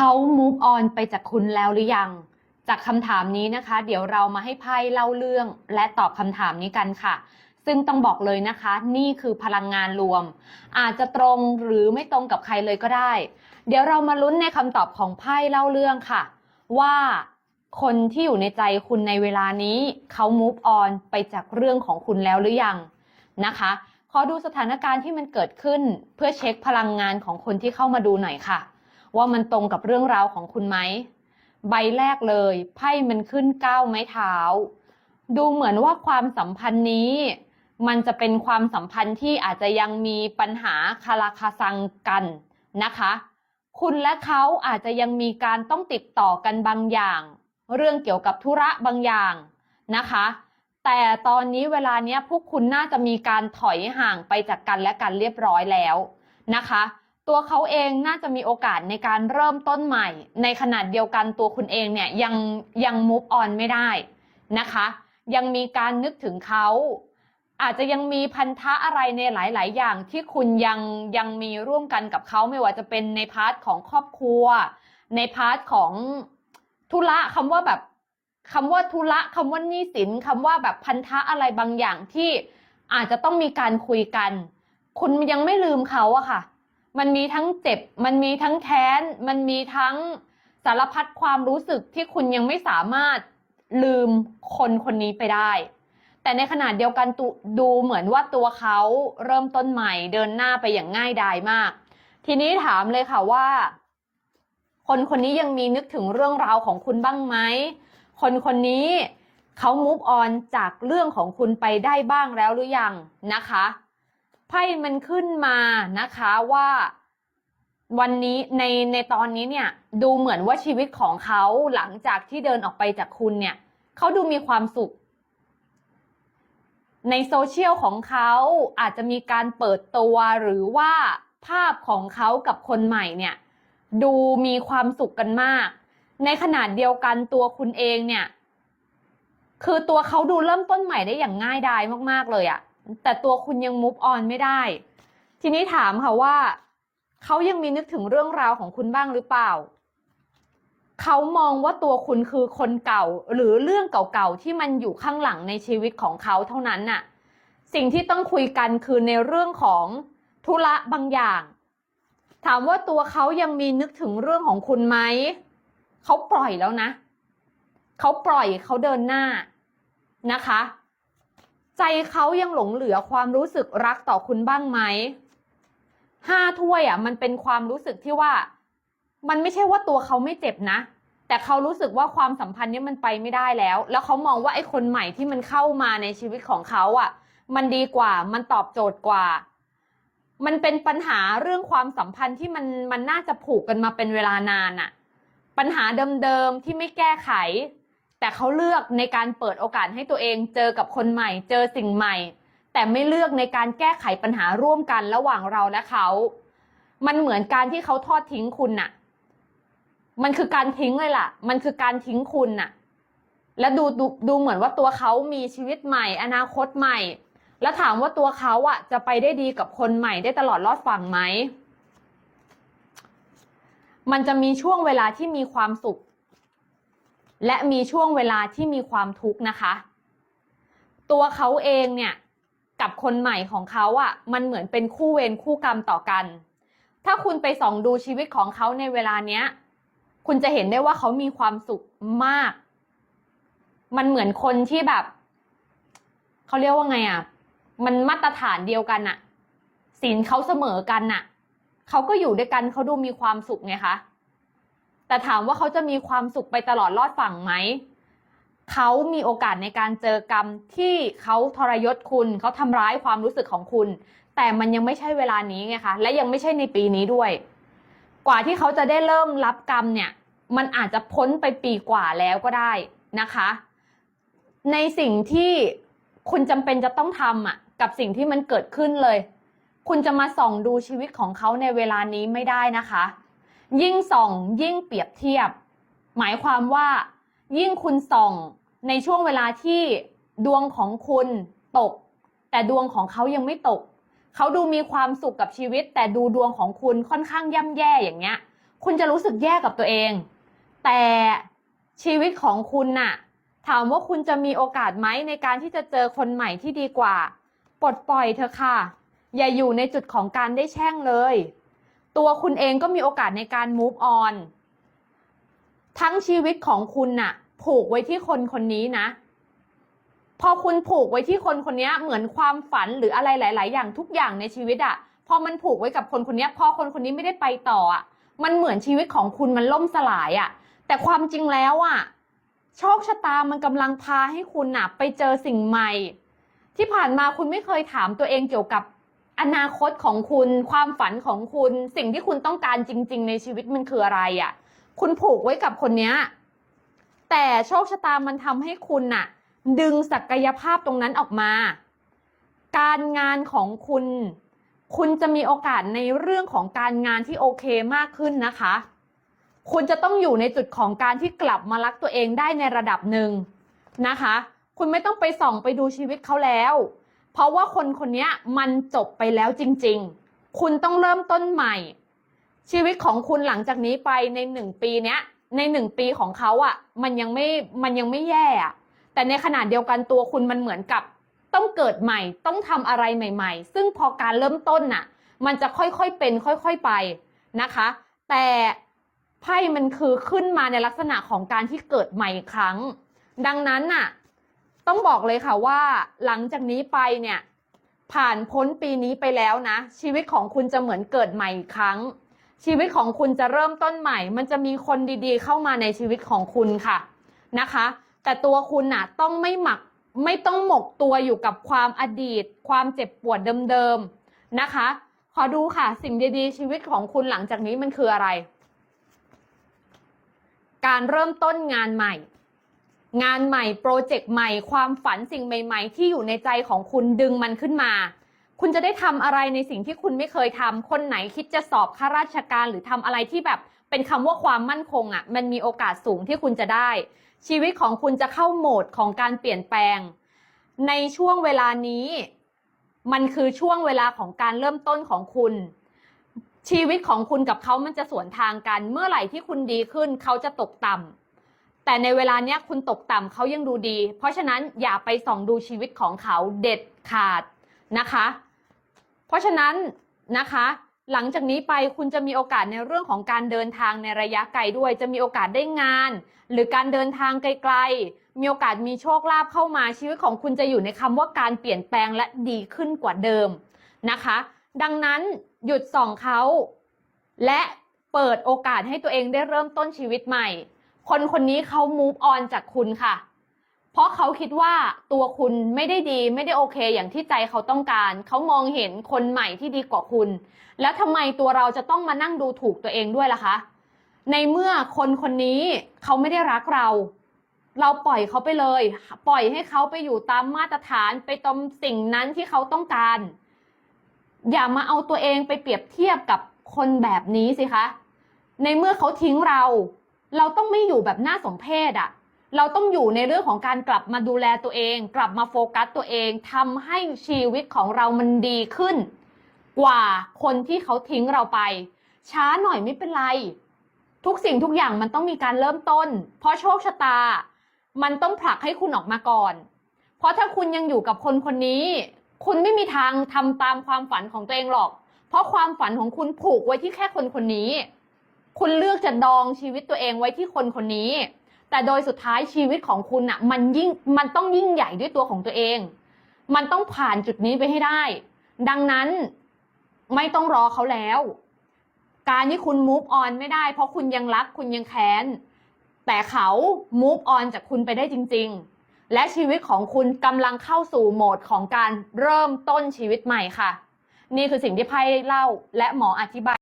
เขา move on ไปจากคุณแล้วหรือยัง จากคำถามนี้นะคะ เดี๋ยวเรามาให้ไพ่เล่าเรื่อง และตอบคำถามนี้กันค่ะ ซึ่งต้องบอกเลยนะคะ นี่คือพลังงานรวม อาจจะตรงหรือไม่ตรงกับใครเลยก็ได้ เดี๋ยวเรามาลุ้นในคำตอบของไพ่เล่าเรื่องค่ะ ว่าคนที่อยู่ในใจคุณในเวลานี้เขา move on ไปจากเรื่องของคุณแล้วหรือยังนะคะ ขอดูสถานการณ์ที่มันเกิดขึ้นเพื่อเช็คพลังงานของคนที่เข้ามาดูหน่อยค่ะ ว่ามันตรงกับเรื่องราวของคุณไหม ใบแรกเลยไพ่มันขึ้นก้าวไม้เท้า ดูเหมือนว่าความสัมพันธ์นี้ มันจะเป็นความสัมพันธ์ที่อาจจะยังมีปัญหาคาราคาซังกันนะคะ คุณและเขาอาจจะยังมีการต้องติดต่อกันบางอย่าง เรื่องเกี่ยวกับธุระบางอย่างนะคะ แต่ตอนนี้เวลาเนี้ยพวกคุณน่าจะมีการถอยห่างไปจากกันและกันเรียบร้อยแล้วนะคะ ตัวเขาเองน่าจะมีโอกาสในการเริ่มต้นใหม่ ในขนาดเดียวกันตัวคุณเองเนี่ยยังยัง move on ไม่ได้นะคะ ยังมีการนึกถึงเขาอาจจะยังมีพันธะอะไรในหลาย ๆ อย่างที่คุณยังยังมีร่วมกันกับเขาไม่ว่าจะเป็นในพาร์ทของครอบครัว ในพาร์ทของธุระคำว่าแบบคำว่าธุระคำว่านี้สินคำว่าแบบพันธะอะไรบางอย่างที่อาจจะต้องมีการคุยกัน คุณยังไม่ลืมเขาอะค่ะ มันมีทั้งเจ็บ มันมีทั้งแค้น มันมีทั้งสารพัดความรู้สึกที่คุณยังไม่สามารถลืมคนคนนี้ไปได้ แต่ในขณะเดียวกันตุดูเหมือนว่าตัวเขาเริ่มต้นใหม่เดินหน้าไปอย่างง่ายดายมาก ทีนี้ถามเลยค่ะว่า คนคนนี้ยังมีนึกถึงเรื่องราวของคุณบ้างไหม คนคนนี้เขา move on จากเรื่องของคุณไปได้บ้างแล้วหรือยังนะคะ ไพ่มันขึ้นมานะคะว่าวันนี้ในในตอนนี้เนี่ยดูเหมือนว่าชีวิตของเขาหลังจากที่เดินออกไปจากคุณเนี่ยเขาดูมีความสุข ในโซเชียลของเขาอาจจะมีการเปิดตัวหรือว่าภาพของเขากับคนใหม่เนี่ยดูมีความสุขกันมาก ในขนาดเดียวกันตัวคุณเองเนี่ย คือตัวเขาดูเริ่มต้นใหม่ได้อย่างง่ายดายมากๆเลยอะ แต่ตัวคุณยัง move on ไม่ได้ ทีนี้ถามค่ะว่า เขายังมีนึกถึงเรื่องราวของคุณบ้างหรือเปล่า เขามองว่าตัวคุณคือคนเก่าหรือเรื่องเก่าๆที่มันอยู่ข้างหลังในชีวิตของเขาเท่านั้นน่ะ สิ่งที่ต้องคุยกันคือในเรื่องของธุระบางอย่าง ถามว่าตัวเขายังมีนึกถึงเรื่องของคุณไหม เขาปล่อยแล้วนะ เขาปล่อยเขาเดินหน้านะคะ ใจเขายังหลงเหลือความรู้สึกรักต่อคุณบ้างไหมห้าถ้วยอะ มันเป็นความรู้สึกที่ว่า มันไม่ใช่ว่าตัวเขาไม่เจ็บนะ แต่เขารู้สึกว่าความสัมพันธ์นี้มันไปไม่ได้แล้ว แล้วเขามองว่าไอ้คนใหม่ที่มันเข้ามาในชีวิตของเขาอะ มันดีกว่ามันตอบโจทย์กว่า มันเป็นปัญหาเรื่องความสัมพันธ์ที่มันมันน่าจะผูกกันมาเป็นเวลานานอะ ปัญหาเดิมๆที่ไม่แก้ไข แต่เขาเลือกในการเปิดโอกาสให้ตัวเองเจอกับคนใหม่ เจอสิ่งใหม่ แต่ไม่เลือกในการแก้ไขปัญหาร่วมกันระหว่างเราและเขา มันเหมือนการที่เขาทอดทิ้งคุณน่ะ มันคือการทิ้งเลยล่ะ มันคือการทิ้งคุณน่ะ และดูดูดูเหมือนว่าตัวเขามีชีวิตใหม่ อนาคตใหม่ แล้วถามว่าตัวเขาอะ จะไปได้ดีกับคนใหม่ได้ตลอดรอดฝั่งไหมมันจะมีช่วงเวลาที่มีความสุข และมีช่วงเวลาที่มีความทุกข์นะคะ ตัวเขาเองเนี่ยกับคนใหม่ของเขาอะมันเหมือนเป็นคู่เวรคู่กรรมต่อกัน ถ้าคุณไปส่องดูชีวิตของเขาในเวลาเนี้ย คุณจะเห็นได้ว่าเขามีความสุขมาก มันเหมือนคนที่แบบเขาเรียกว่าไงอะ มันมาตรฐานเดียวกันอะศีลเขาเสมอกันน่ะเขาก็อยู่ด้วยกันเขาดูมีความสุขไงคะ แต่ถามว่าเขาจะมีความสุขไปตลอดรอดฝั่งไหม เขามีโอกาสในการเจอกรรมที่เขาทรยศคุณ เขาทำร้ายความรู้สึกของคุณ แต่มันยังไม่ใช่เวลานี้ไงคะ และยังไม่ใช่ในปีนี้ด้วย กว่าที่เขาจะได้เริ่มรับกรรมเนี่ย มันอาจจะพ้นไปปีกว่าแล้วก็ได้นะคะ ในสิ่งที่คุณจำเป็นจะต้องทำอะ กับสิ่งที่มันเกิดขึ้นเลย คุณจะมาส่องดูชีวิตของเขาในเวลานี้ไม่ได้นะคะ ยิ่งส่อง ยิ่งเปรียบเทียบ หมายความว่า ยิ่งคุณส่องในช่วงเวลาที่ดวงของคุณตก แต่ดวงของเขายังไม่ตก เขาดูมีความสุขกับชีวิต แต่ดูดวงของคุณค่อนข้างย่ำแย่อย่างเงี้ย คุณจะรู้สึกแย่กับตัวเอง แต่ชีวิตของคุณน่ะ ถามว่าคุณจะมีโอกาสไหมในการที่จะเจอคนใหม่ที่ดีกว่า ปลดปล่อยเถอค่ะ อย่าอยู่ในจุดของการได้แช่งเลย ตัวคุณเองก็มีโอกาสในการ move on ทั้งชีวิตของคุณน่ะ ผูกไว้ที่คนคนนี้นะ พอคุณผูกไว้ที่คนคนนี้เหมือนความฝันหรืออะไรหลาย ๆ อย่างทุกอย่างในชีวิตอะพอมันผูกไว้กับคนคนนี้พอคนคนนี้ไม่ได้ไปต่ออะมันเหมือนชีวิตของคุณมันล่มสลายอะแต่ความจริงแล้วอะโชคชะตามันกำลังพาให้คุณน่ะ ไปเจอสิ่งใหม่ ที่ผ่านมาคุณไม่เคยถามตัวเองเกี่ยวกับ อนาคตของคุณความฝันของคุณสิ่งที่คุณต้องการจริง ๆ ในชีวิตมันคืออะไรอะคุณผูกไว้กับคนเนี้ยแต่โชคชะตามันทำให้คุณน่ะ ดึงศักยภาพตรงนั้นออกมา การงานของคุณ คุณจะมีโอกาสในเรื่องของการงานที่โอเคมากขึ้นนะคะ คุณจะต้องอยู่ในจุดของการที่กลับมารักตัวเองได้ในระดับหนึ่งนะคะ คุณไม่ต้องไปส่องไปดูชีวิตเขาแล้ว เพราะว่าคนคนนี้มันจบไปแล้วจริง ๆ คุณต้องเริ่มต้นใหม่ ชีวิตของคุณหลังจากนี้ไปในหนึ่งปีเนี้ย ในหนึ่งปีของเขาอะ่ะ มันยังไม่มันยังไม่แย่อะแต่ในขณะเดียวกันตัวคุณมันเหมือนกับ ต้องเกิดใหม่ ต้องทำอะไรใหม่ ๆ ซึ่งพอการเริ่มต้นน่ะ มันจะค่อยๆเป็น ค่อยๆไปนะคะ แต่ไพ่มันคือขึ้นมาในลักษณะของการที่เกิดใหม่อีกครั้ง ดังนั้นน่ะ ต้องบอกเลยค่ะว่าหลังจากนี้ไปเนี่ย ผ่านพ้นปีนี้ไปแล้วนะ ชีวิตของคุณจะเหมือนเกิดใหม่อีกครั้ง ชีวิตของคุณจะเริ่มต้นใหม่ มันจะมีคนดีๆ เข้ามาในชีวิตของคุณค่ะนะคะ แต่ตัวคุณน่ะต้องไม่หมักไม่ต้องหมกตัวอยู่กับความอดีต ความเจ็บปวดเดิมๆนะคะ ขอดูค่ะสิ่งดีๆ ชีวิตของคุณหลังจากนี้มันคืออะไร การเริ่มต้นงานใหม่ งานใหม่โปรเจกต์ใหม่ความฝันสิ่งใหม่ ๆ ที่อยู่ในใจของคุณดึงมันขึ้นมา คุณจะได้ทำอะไรในสิ่งที่คุณไม่เคยทำคนไหนคิดจะสอบข้าราชการหรือทำอะไรที่แบบเป็นคำว่าความมั่นคงอะ่ะ มันมีโอกาสสูงที่คุณจะได้ ชีวิตของคุณจะเข้าโหมดของการเปลี่ยนแปลง ในช่วงเวลานี้ มันคือช่วงเวลาของการเริ่มต้นของคุณชีวิตของคุณกับเขามันจะสวนทางกัน เมื่อไหร่ที่คุณดีขึ้น เขาจะตกต่ำ แต่ในเวลาเนี้ยคุณตกต่ำเขายังดูดี เพราะฉะนั้นอย่าไปส่องดูชีวิตของเขาเด็ดขาดนะคะ เพราะฉะนั้นนะคะ หลังจากนี้ไปคุณจะมีโอกาสในเรื่องของการเดินทางในระยะไกลด้วย จะมีโอกาสได้งาน หรือการเดินทางไกลๆ มีโอกาสมีโชคลาภเข้ามาชีวิตของคุณจะอยู่ในคำว่าการเปลี่ยนแปลงและดีขึ้นกว่าเดิมนะคะ ดังนั้นหยุดส่องเขาและเปิดโอกาสให้ตัวเองได้เริ่มต้นชีวิตใหม่ คนคนนี้เขา move on จากคุณค่ะ เพราะเขาคิดว่าตัวคุณไม่ได้ดีไม่ได้โอเค อย่างที่ใจเขาต้องการ เขามองเห็นคนใหม่ที่ดีกว่าคุณ แล้วทำไมตัวเราจะต้องมานั่งดูถูกตัวเองด้วยล่ะคะ ในเมื่อคนคนนี้เขาไม่ได้รักเรา เราปล่อยเขาไปเลย ปล่อยให้เขาไปอยู่ตามมาตรฐานไปตามสิ่งนั้นที่เขาต้องการ อย่ามาเอาตัวเองไปเปรียบเทียบกับคนแบบนี้สิคะ ในเมื่อเขาทิ้งเรา เราต้องไม่อยู่แบบน่าสมเพชอะเราต้องอยู่ในเรื่องของการกลับมาดูแลตัวเอง กลับมาโฟกัสตัวเองทำให้ชีวิตของเรามันดีขึ้น กว่าคนที่เขาทิ้งเราไป ช้าหน่อยไม่เป็นไร ทุกสิ่งทุกอย่างมันต้องมีการเริ่มต้น เพราะโชคชะตา มันต้องผลักให้คุณออกมาก่อน เพราะถ้าคุณยังอยู่กับคนคนนี้ คุณไม่มีทางทำตามความฝันของตัวเองหรอก เพราะความฝันของคุณผูกไว้ที่แค่คนคนนี้ คุณเลือกจะดองชีวิตตัวเองไว้ที่คนคนนี้ แต่โดยสุดท้ายชีวิตของคุณน่ะมันยิ่งมันต้องยิ่งใหญ่ด้วยตัวของตัวเอง มันต้องผ่านจุดนี้ไปให้ได้ ดังนั้นไม่ต้องรอเขาแล้ว การที่คุณ move on ไม่ได้ เพราะคุณยังรักคุณยังแค้น แต่เขา move on จากคุณไปได้จริง ๆ และชีวิตของคุณกำลังเข้าสู่โหมดของการเริ่มต้นชีวิตใหม่ค่ะ นี่คือสิ่งที่ไพ่เล่าและหมออธิบาย